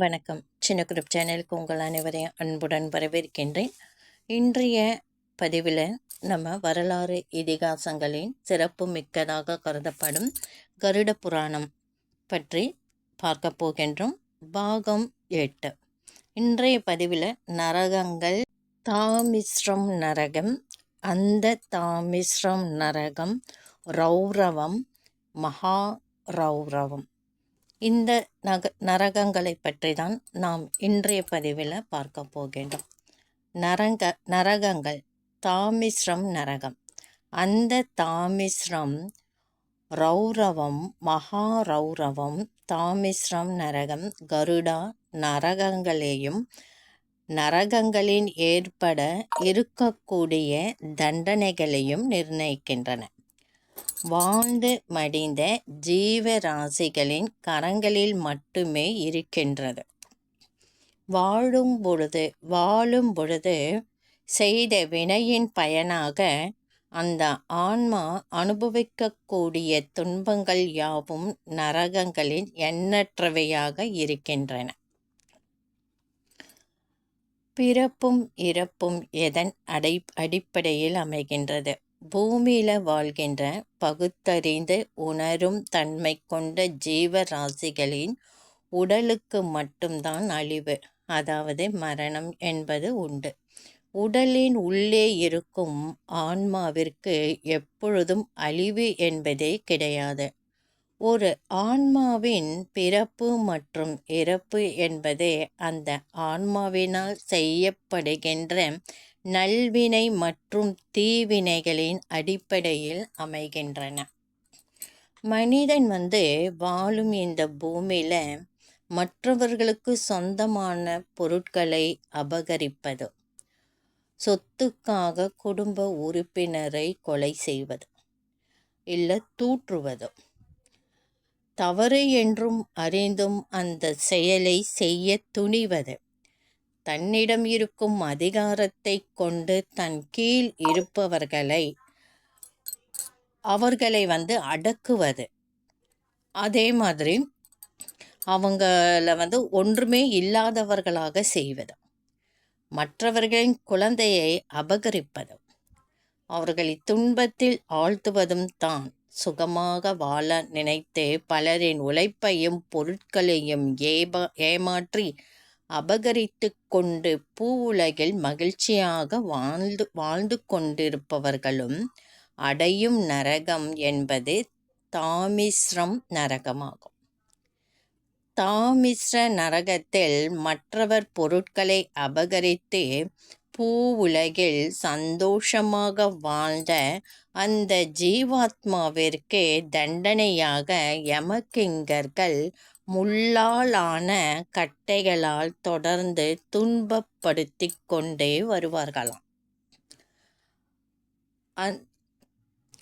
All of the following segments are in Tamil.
வணக்கம். சின்ன குரூப் சேனலுக்கு உங்கள் அனைவரையும் அன்புடன் வரவேற்கின்றேன். இன்றைய பதிவில் நம்ம வரலாறு இதிகாசங்களின் சிறப்பு மிக்கதாக கருதப்படும் கருட புராணம் பற்றி பார்க்க போகின்றோம். பாகம் எட்டு. இன்றைய பதிவில் நரகங்கள் தாமிஸ்ரம் நரகம் அந்த தாமிஸ்ரம் நரகம் ரௌரவம் மகா ரௌரவம். இந்த நக நரகங்களை பற்றி தான் நாம் இன்றைய பதிவில் பார்க்க போகின்றோம். நரங்க நரகங்கள் தாமிஸ்ரம் நரகம். அந்த தாமிஸ்ரம் ரௌரவம் மகா ரௌரவம் தாமிஸ்ரம் நரகம் கருடா நரகங்களையும் நரகங்களின் ஏற்பட இருக்கக்கூடிய தண்டனைகளையும் நிர்ணயிக்கின்றன. வாழ்ந்து மடிந்த ஜீவராசிகளின் கரங்களில் மட்டுமே இருக்கின்றது. வாழும் பொழுது வாழும் பொழுது செய்த வினையின் பயனாக அந்த ஆன்மா அனுபவிக்கக்கூடிய துன்பங்கள் யாவும் நரகங்களின் எண்ணற்றவையாக இருக்கின்றன. பிறப்பும் இறப்பும் எதன் அடை அடிப்படையில் அமைகின்றது? பூமியில வாழ்கின்ற பகுத்தறிந்து உணரும் தன்மை கொண்ட ஜீவராசிகளின் உடலுக்கு மட்டும்தான் அழிவு. அதாவது மரணம் என்பது உண்டு. உடலின் உள்ளே இருக்கும் ஆன்மாவிற்கு எப்பொழுதும் அழிவு என்பதே கிடையாது. ஒரு ஆன்மாவின் பிறப்பு மற்றும் இறப்பு என்பதே அந்த ஆன்மாவினால் செய்யப்படுகின்ற நல்வினை மற்றும் தீவினைகளின் அடிப்படையில் அமைகின்றன. மனிதன் வந்து வாழும் இந்த பூமியில் மற்றவர்களுக்கு சொந்தமான பொருட்களை அபகரிப்பது சொத்துக்காக குடும்ப உறுப்பினரை கொலை செய்வது இல்லை தூற்றுவது. தவறு என்றும் அறிந்தும் அந்த செயலை செய்ய துணிவது. தன்னிடம் இருக்கும் அதிகாரத்தை கொண்டு தன் கீழ் இருப்பவர்களை அவர்களை வந்து அடக்குவது. அதே மாதிரி அவங்கள வந்து ஒன்றுமே இல்லாதவர்களாக செய்வது. மற்றவர்களின் குழந்தையை அபகரிப்பதும் அவர்களை துன்பத்தில் ஆழ்த்துவதும் தான். சுகமாக வாழ நினைத்து பலரின் உழைப்பையும் பொருட்களையும் ஏப ஏமாற்றி அபகரித்து கொண்டு பூ உலகில் மகிழ்ச்சியாக வாழ்ந்து வாழ்ந்து கொண்டிருப்பவர்களும் அடையும் நரகம் என்பது தாமிஸ்ரம் நரகமாகும். தாமிஸ்ர நரகத்தில் மற்றவர் பொருட்களை அபகரித்து பூ உலகில் சந்தோஷமாக வாழ்ந்த அந்த ஜீவாத்மாவிற்கு தண்டனையாக யமகிங்கர்கள் முள்ளாலான கட்டைகளால் தொடர்ந்து துன்பப்படுத்தி கொண்டே வருவார்களாம்.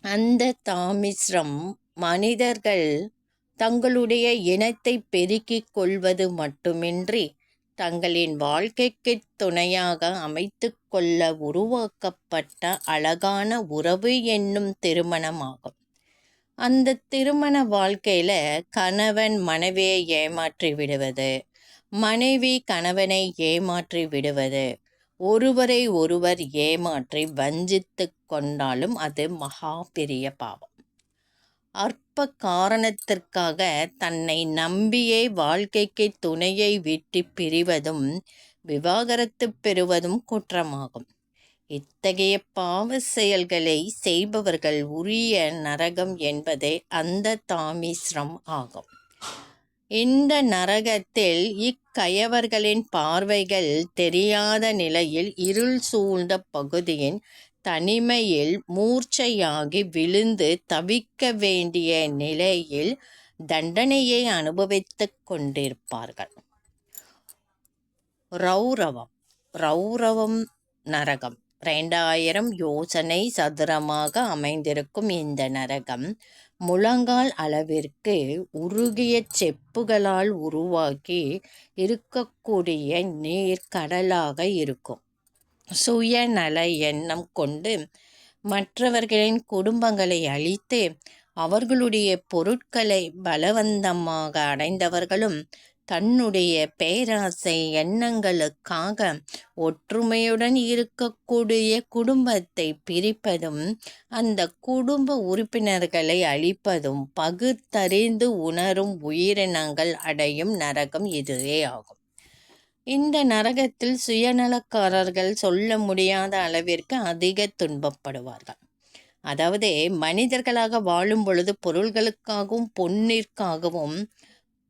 அந்த தாமிஸ்ரம் மனிதர்கள் தங்களுடைய இனத்தை பெருக்கிக் கொள்வது மட்டுமின்றி தங்களின் வாழ்க்கைக்கு துணையாக அமைத்து கொள்ள உருவாக்கப்பட்ட அழகான உறவு என்னும் திருமணமாகும். அந்த திருமண வாழ்க்கையில கணவன் மனைவியை ஏமாற்றி விடுவது மனைவி கணவனை ஏமாற்றி விடுவது ஒருவரை ஒருவர் ஏமாற்றி வஞ்சித்து கொண்டாலும் அது மகா பெரிய பாவம். அற்ப காரணத்திற்காக தன்னை நம்பியே வாழ்க்கைக்கு துணையை விட்டு பிரிவதும் விவாகரத்து பெறுவதும் குற்றமாகும். இத்தகைய பாவ செயல்களை செய்பவர்கள் உரிய நரகம் என்பதே அந்த தாமிஸ்ரம் ஆகும். இந்த நரகத்தில் இக்கயவர்களின் பார்வைகள் தெரியாத நிலையில் இருள் சூழ்ந்த பகுதியின் தனிமையில் மூர்ச்சையாகி விழுந்து தவிக்க வேண்டிய நிலையில் தண்டனையை அனுபவித்துக் கொண்டிருப்பார்கள். ரௌரவம் ரௌரவம் நரகம். ரெண்டாயிரம் யோசனை சதுரமாக அமைந்திருக்கும் இந்த நரகம் முழங்கால் அளவிற்கு உருகிய செப்புகளால் உருவாக்கி இருக்கக்கூடிய நீர் கடலாக இருக்கும். சுயநல எண்ணம் கொண்டு மற்றவர்களின் குடும்பங்களை அழித்து அவர்களுடைய பொருட்களை பலவந்தமாக அடைந்தவர்களும் தன்னுடைய பேராசை எண்ணங்களுக்காக ஒற்றுமையுடன் இருக்கக்கூடிய குடும்பத்தை பிரிப்பதும் அந்த குடும்ப உறுப்பினர்களை அழிப்பதும் பகுத்தறிந்து உணரும் உயிரினங்கள் அடையும் நரகம் இதுவே ஆகும். இந்த நரகத்தில் சுயநலக்காரர்கள் சொல்ல முடியாத அளவிற்கு அதிக துன்பப்படுவார்கள். அதாவது மனிதர்களாக வாழும் பொழுது பொருள்களுக்காகவும் பொன்னிற்காகவும்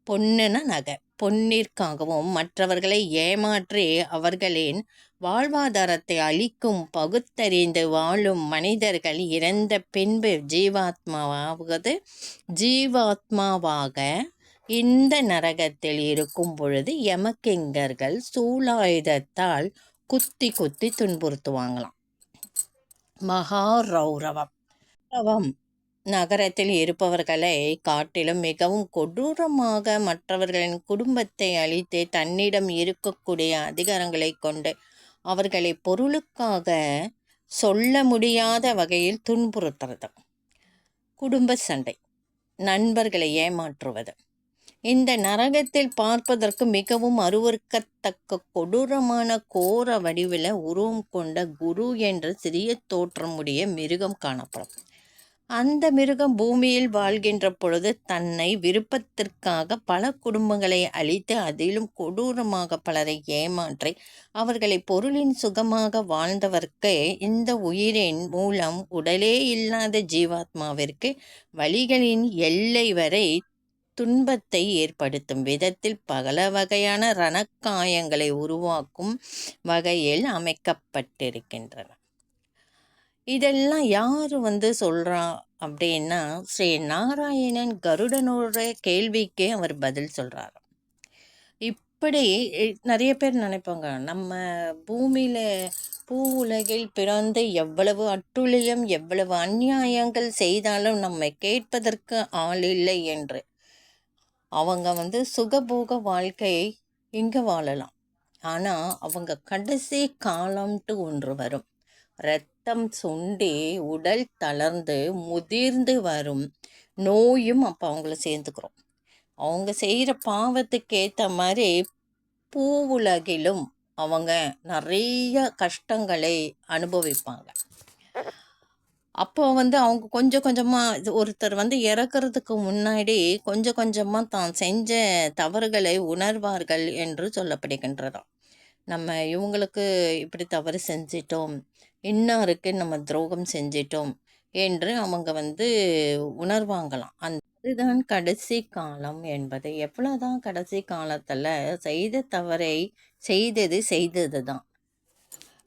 பொன்னுன நகை பொன்னிற்காகவும் மற்றவர்களை ஏமாற்றி அவர்களின் வாழ்வாதாரத்தை அளிக்கும் பகுத்தறிந்து வாழும் மனிதர்கள் இறந்த பின்பு ஜீவாத்மாவாவது ஜீவாத்மாவாக இந்த நரகத்தில் இருக்கும் பொழுது யமக்கிங்கர்கள் சூலாயுதத்தால் குத்தி குத்தி துன்புறுத்துவாங்களாம். மகா ரௌரவம். ரௌரவம். நகரத்தில் இருப்பவர்களை காட்டிலும் மிகவும் கொடூரமாக மற்றவர்களின் குடும்பத்தை அழித்து தன்னிடம் இருக்கக்கூடிய அதிகாரங்களை கொண்டு அவர்களை பொருளுக்காக சொல்ல முடியாத வகையில் துன்புறுத்துறது. குடும்ப சண்டை. நண்பர்களை ஏமாற்றுவது. இந்த நரகத்தில் பார்ப்பதற்கு மிகவும் அருவறுக்கத்தக்க கொடூரமான கோர வடிவில் உருவம் கொண்ட குரு என்ற சிறிய தோற்றமுடைய மிருகம் காணப்படும். அந்த மிருகம் பூமியில் வாழ்கின்ற பொழுது தன்னை விருப்பத்திற்காக பல குடும்பங்களை அழித்து அதிலும் கொடூரமாக பலரை ஏமாற்றி அவர்களை பொருளின் சுகமாக வாழ்ந்தவர்க்கு இந்த உயிரின் மூலம் உடலே இல்லாத ஜீவாத்மாவிற்கு வழிகளின் எல்லை வரை துன்பத்தை ஏற்படுத்தும் விதத்தில் பல வகையான ரணக்காயங்களை உருவாக்கும் வகையில் அமைக்கப்பட்டிருக்கின்றன. இதெல்லாம் யார் வந்து சொல்கிறா அப்படின்னா ஸ்ரீ நாராயணன் கருடனோட கேள்விக்கே அவர் பதில் சொல்கிறார் இப்படி நிறைய பேர் நினைப்பாங்க நம்ம பூமியில் பூ உலகில் பிறந்து எவ்வளவு அட்டுழியம் எவ்வளவு அந்நியாயங்கள் செய்தாலும் நம்மை கேட்பதற்கு ஆள் இல்லை என்று. அவங்க வந்து சுகபோக வாழ்க்கையை இங்கே வாழலாம். ஆனால் அவங்க கடைசி காலம்ட்டு ஒன்று வரும். ரத்தம் சுண்டி உடல் தளர்ந்து முதிர்ந்து வரும் நோயும் அப்போ அவங்கள சேர்ந்துக்கிறோம். அவங்க செய்கிற பாவத்துக்கு ஏற்ற மாதிரி பூ உலகிலும் அவங்க நிறைய கஷ்டங்களை அனுபவிப்பாங்க. அப்போ வந்து அவங்க கொஞ்சம் கொஞ்சமாக ஒருத்தர் வந்து இறக்கிறதுக்கு முன்னாடி கொஞ்சம் கொஞ்சமாக தான் செஞ்ச தவறுகளை உணர்வார்கள் என்று சொல்லப்படுகின்றதாம். நம்ம இவங்களுக்கு இப்படி தவறு செஞ்சிட்டோம் இன்னாருக்கு நம்ம துரோகம் செஞ்சிட்டோம் என்று அவங்க வந்து உணர்வாங்களாம். அந்த இதுதான் கடைசி காலம் என்பது. எவ்வளோதான் கடைசி காலத்தில் செய்த தவறை செய்தது செய்தது தான்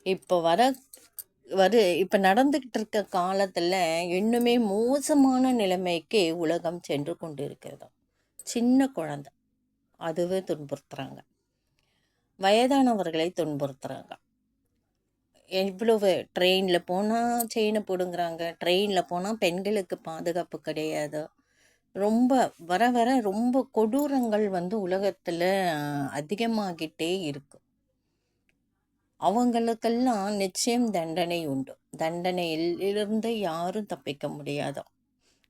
இப்போ வர வரு இப்போ நடந்துக்கிட்டு இருக்க காலத்தில் இன்னுமே மோசமான நிலைமைக்கு உலகம் சென்று கொண்டு இருக்கிறதோ சின்ன குழந்த. அதுவே துன்புறுத்துகிறாங்க வயதானவர்களை துன்புறுத்துகிறாங்க எவ்வளவு ட்ரெயினில் போனால் செயினை போடுங்கிறாங்க. ட்ரெயினில் போனால் பெண்களுக்கு பாதுகாப்பு கிடையாது. ரொம்ப வர வர ரொம்ப கொடூரங்கள் வந்து உலகத்தில் அதிகமாகிட்டே இருக்குது அவங்களுக்கெல்லாம் நிச்சயம் தண்டனை உண்டு. தண்டனையிலிருந்து யாரும் தப்பிக்க முடியாதோ.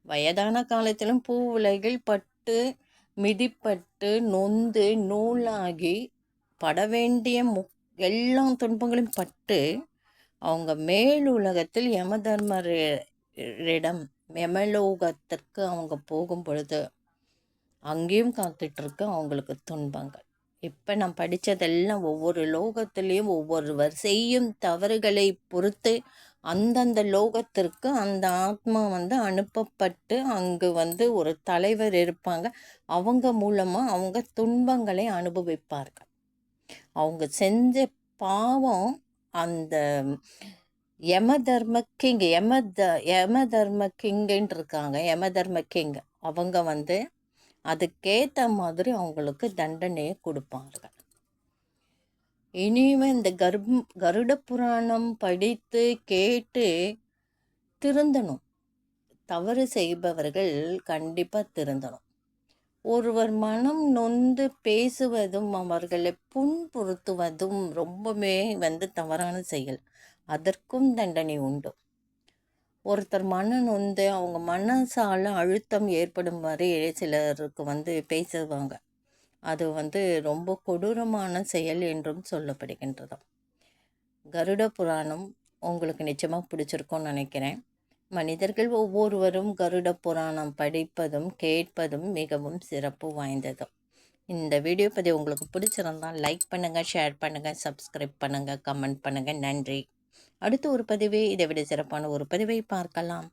வயதான காலத்திலும் பூ உலகில் பட்டு மிதிப்பட்டு நொந்து நூலாகி பட வேண்டிய மு எல்லா துன்பங்களும் பட்டு அவங்க மேல் உலகத்தில் யம தர்மரிடம் யமலோகத்திற்கு அவங்க போகும் பொழுது அங்கேயும் காத்துட்ருக்கு அவங்களுக்கு துன்பங்கள். இப்போ நான் படித்ததெல்லாம் ஒவ்வொரு லோகத்துலேயும் ஒவ்வொருவர் செய்யும் தவறுகளை பொறுத்து அந்தந்த லோகத்திற்கு அந்த ஆத்மா வந்து அனுப்பப்பட்டு அங்கு வந்து ஒரு தலைவர் இருப்பாங்க. அவங்க மூலமாக அவங்க துன்பங்களை அனுபவிப்பார்கள். அவங்க செஞ்ச பாவம் அந்த யம தர்ம கிங் யம த யம தர்ம கிங்குன்னு இருக்காங்க. யம தர்ம கிங். அவங்க வந்து அதுக்கேற்ற மாதிரி அவங்களுக்கு தண்டனையை கொடுப்பார்கள். இனிமே இந்த கர்ப் கருட புராணம் படித்து கேட்டு திருந்தணும். தவறு செய்பவர்கள் கண்டிப்பாக திருந்தணும். ஒருவர் மனம் நொந்து பேசுவதும் அவர்களை புண்புறுத்துவதும் ரொம்பவே வந்து தவறான செயல். அதற்கும் தண்டனை உண்டு. ஒருத்தர் மன்னன் வந்து அவங்க மனசால அழுத்தம் ஏற்படும் வரை சிலருக்கு வந்து பேசுவாங்க. அது வந்து ரொம்ப கொடூரமான செயல் என்றும் சொல்லப்படுகின்றது கருட புராணம் உங்களுக்கு நிச்சயமாக பிடிச்சிருக்கும்னு நினைக்கிறேன். மனிதர்கள் ஒவ்வொருவரும் கருட புராணம் படிப்பதும் கேட்பதும் மிகவும் சிறப்பு வாய்ந்தது இந்த வீடியோ பதிவு உங்களுக்கு பிடிச்சிருந்தால் லைக் பண்ணுங்கள் ஷேர் பண்ணுங்கள் சப்ஸ்கிரைப் பண்ணுங்கள் கமெண்ட் பண்ணுங்கள் நன்றி. அடுத்த ஒரு பதிவே இதை விட சிறப்பான ஒரு பதிவை பார்க்கலாம்.